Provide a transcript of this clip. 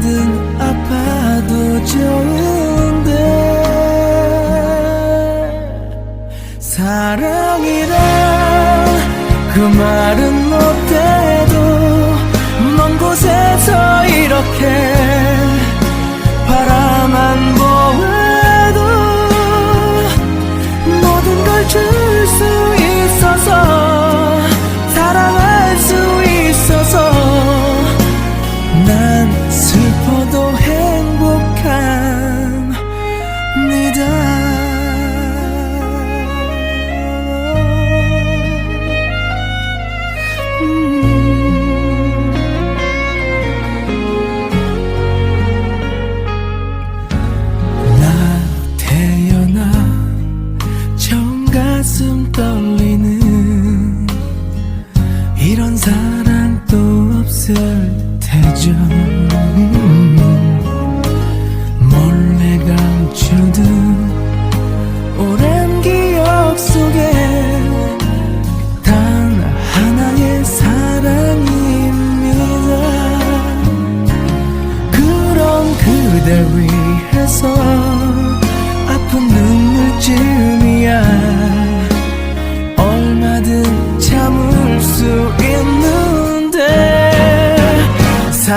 얼마든 아파도 좋은데 사랑이란 그 말은 못해도 먼 곳에서 이렇게 바라만 보아도 모든 걸줄 없을 테죠. 몰래 감추듯 오랜 기억 속에 단 하나의 사랑입니다. 그런 그댈 위해서 아픈 눈물쯤